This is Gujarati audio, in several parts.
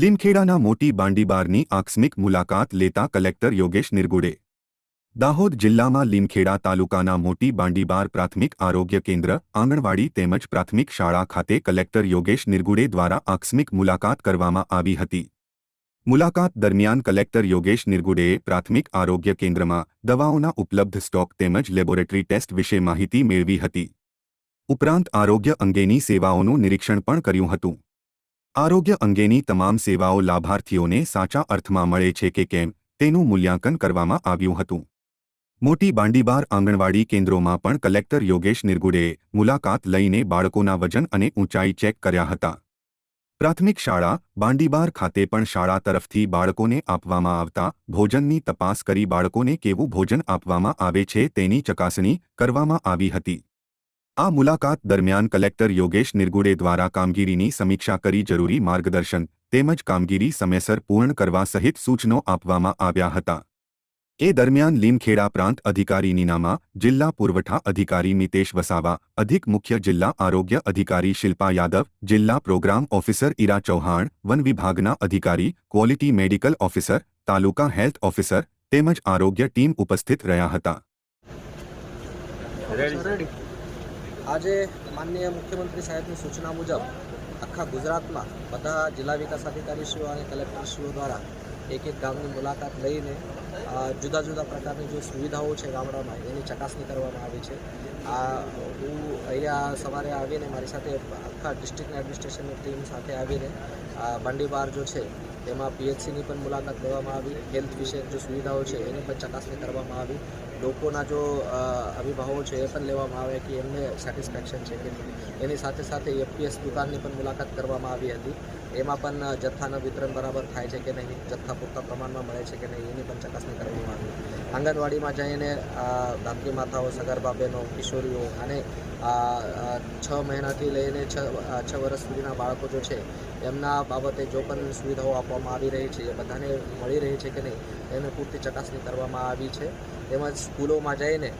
લીમખેડાના મોટી બાંડીબારની આકસ્મિક મુલાકાત લેતા કલેક્ટર યોગેશ નિર્ગુડે. દાહોદ જિલ્લામાં લીમખેડા તાલુકાના મોટી બાંડીબાર પ્રાથમિક આરોગ્ય કેન્દ્ર, આંગણવાડી તેમજ પ્રાથમિક શાળા ખાતે કલેક્ટર યોગેશ નિર્ગુડે દ્વારા આકસ્મિક મુલાકાત કરવામાં આવી હતી. મુલાકાત દરમિયાન કલેક્ટર યોગેશ નિર્ગુડેએ પ્રાથમિક આરોગ્ય કેન્દ્રમાં દવાઓના ઉપલબ્ધ સ્ટોક તેમજ લેબોરેટરી ટેસ્ટ વિશે માહિતી મેળવી હતી. ઉપરાંત આરોગ્ય અંગેની સેવાઓનું નિરીક્ષણ પણ કર્યું હતું. આરોગ્ય અંગેની તમામ સેવાઓ લાભાર્થીઓને સાચા અર્થમાં મળે છે કે કેમ, તેનું મૂલ્યાંકન કરવામાં આવ્યું હતું. મોટી બાંડીબાર આંગણવાડી કેન્દ્રોમાં પણ કલેક્ટર યોગેશ નિર્ગુડેએ મુલાકાત લઈને બાળકોના વજન અને ઊંચાઈ ચેક કર્યા હતા. પ્રાથમિક શાળા, બાંડીબાર ખાતે પણ શાળા તરફથી બાળકોને આપવામાં આવતા ભોજનની તપાસ કરી બાળકોને કેવું ભોજન આપવામાં આવે છે તેની ચકાસણી કરવામાં આવી હતી. આ મુલાકાત દરમિયાન કલેક્ટર યોગેશ નિર્ગુડે દ્વારા કામગીરીની સમીક્ષા કરી જરૂરી માર્ગદર્શન તેમજ કામગીરી સમયસર પૂર્ણ કરવા સહિત સૂચનો આપવામાં આવ્યા હતા. એ દરમિયાન લીમખેડા પ્રાંત અધિકારીની નામા જિલ્લા પુરવઠા અધિકારી મિતેશ વસાવા, અધિક મુખ્ય જિલ્લા આરોગ્ય અધિકારી શિલ્પા યાદવ, જિલ્લા પ્રોગ્રામ ઓફિસર ઈરા ચૌહાણ, વન વિભાગના અધિકારી, quality medical officer, taluka health officer તેમજ આરોગ્ય ટીમ ઉપસ્થિત રહ્યા હતા. આજે માનનીય મુખ્યમંત્રી સાહેબની સૂચના મુજબ આખા ગુજરાતમાં બધા જિલ્લા વિકાસ અધિકારીશ્રીઓ અને કલેક્ટરશ્રીઓ દ્વારા એક એક ગામની મુલાકાત લઈને જુદા જુદા પ્રકારની જે સુવિધાઓ છે ગામડામાં, એની ચકાસણી કરવામાં આવી છે. આ, હું અહીંયા સવારે આવીને મારી સાથે આખા ડિસ્ટ્રિક્ટ એડમિનિસ્ટ્રેશનની ટીમ સાથે આવીને, આ બંડીબાર જો છે, તેમાં પીએચસીની પણ મુલાકાત લેવામાં આવી, હેલ્થ વિશે જે સુવિધાઓ છે, એની પણ ચકાસણી કરવામાં આવી. લોકોના જો અભિભાવો છે એ પણ લેવામાં આવે કે એમને સેટિસ્ફેક્શન છે કે એની સાથે સાથે એફપીએસ દુકાનની પણ મુલાકાત કરવામાં આવી હતી. એમાં પણ જથ્થાનું વિતરણ બરાબર થાય છે કે નહીં? જથ્થા પૂરતા પ્રમાણમાં મળે છે કે નહીં? એની પણ ચકાસણી કરવામાં આંગણવાડીમાં જઈને ધાત્રી માતાઓ સગર્ભા બહેનો કિશોરીઓ અને છ મહિનાથી લઈને છ છ વર્ષ સુધીના બાળકો જો છે, એમના બાબતે જો પણ સુવિધાઓ આપવામાં આવી રહી છે, એ બધાને મળી રહી છે કે નહીં, એને પૂરતી ચકાસણી કરવામાં આવી છે. તેમજ સ્કૂલોમાં જઈને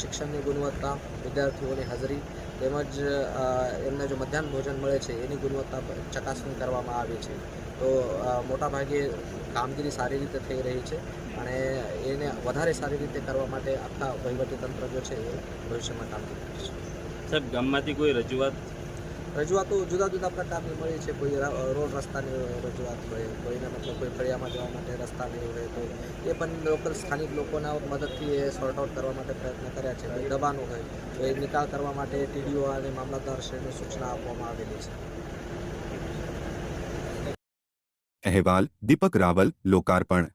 શિક્ષણની ગુણવત્તા, વિદ્યાર્થીઓની હાજરી તેમજ એમને જો મધ્યાહન ભોજન મળે છે, એની ગુણવત્તા ચકાસણી કરવામાં આવી છે. તો મોટાભાગે કામગીરી સારી રીતે થઈ રહી છે અને એને વધારે સારી રીતે કરવા માટે આખા વહીવટીતંત્ર જો છે એ ભવિષ્યમાં કામગીરી કરશે સાહેબ ગામમાંથી કોઈ રજૂઆત? રજૂઆતો જુદા જુદા પ્રકારની મળી છે. કોઈ રોડ રસ્તાની રજૂઆત હોય કોઈને મતલબ કોઈ ફળિયામાં જવા માટે રસ્તા નહીં હોય તો એ પણ લોકલ સ્થાનિક લોકોના મદદથી એ સોર્ટ આઉટ કરવા માટે પ્રયત્ન કર્યા છે. કોઈ દબાણો હોય તો એ નિકાલ કરવા માટે ટીડીઓ અને મામલતદારશ્રીને સૂચના આપવામાં આવેલી છે. અહેવાલ દીપક રાવલ લોકાર્પણ.